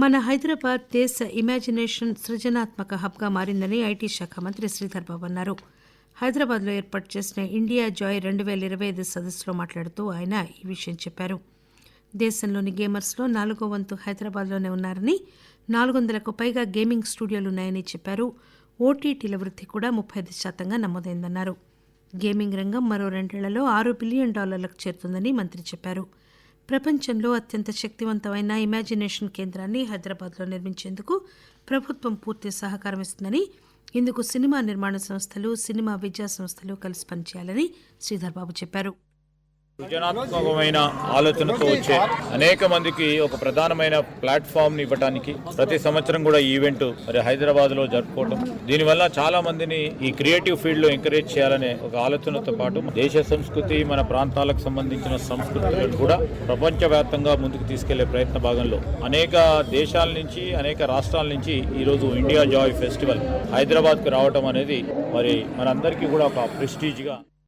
మన హైదరాబాద్ దేశ ఇమాజినేషన్ సృజనాత్మక హబ్గా మారిందని ఐటీ శాఖ మంత్రి శ్రీధర్ బాబు అన్నారు. హైదరాబాద్లో ఏర్పాటు చేసిన ఇండియా జాయ్ రెండు వేల ఇరవై ఐదు సదస్సులో మాట్లాడుతూ ఆయన ఈ విషయం చెప్పారు. దేశంలోని గేమర్స్లో నాలుగో వంతు హైదరాబాద్లోనే ఉన్నారని నాలుగు వందలకు పైగా గేమింగ్ స్టూడియోలు ఉన్నాయని చెప్పారు. ఓటీటీల వృద్ధి కూడా ముప్పై ఐదు శాతంగా నమోదైందన్నారు. గేమింగ్ రంగం మరో రెండేళ్ళలో ఆరు బిలియన్ డాలర్లకు చేరుతుందని మంత్రి చెప్పారు. ప్రపంచంలో అత్యంత శక్తివంతమైన ఇమాజినేషన్ కేంద్రాన్ని హైదరాబాద్లో నిర్మించేందుకు ప్రభుత్వం పూర్తి సహకారం ఇస్తుందని ఇందుకు సినిమా నిర్మాణ సంస్థలు సినిమా విద్యా సంస్థలు కలిసి పనిచేయాలని శ్రీధర్బాబు చెప్పారు. సృజనాత్మకమైన ఆలోచనతో వచ్చే అనేక మందికి ఒక ప్రధానమైన ప్లాట్ఫామ్ ఇవ్వడానికి ప్రతి సంవత్సరం కూడా ఈవెంట్ మరి హైదరాబాద్లో జరుపుకోవటం. దీనివల్ల చాలా మందిని ఈ క్రియేటివ్ ఫీల్డ్లో ఎంకరేజ్ చేయాలనే ఒక ఆలోచనతో పాటు దేశ సంస్కృతి మన ప్రాంతాలకు సంబంధించిన సంస్కృతులను కూడా ప్రపంచవ్యాప్తంగా ముందుకు తీసుకెళ్ళే ప్రయత్న భాగంలో అనేక దేశాల నుంచి అనేక రాష్ట్రాల నుంచి ఈ రోజు ఇండియా జాయ్ ఫెస్టివల్ హైదరాబాద్కు రావటం అనేది మరి మనందరికీ కూడా ఒక ప్రెస్టీజ్గా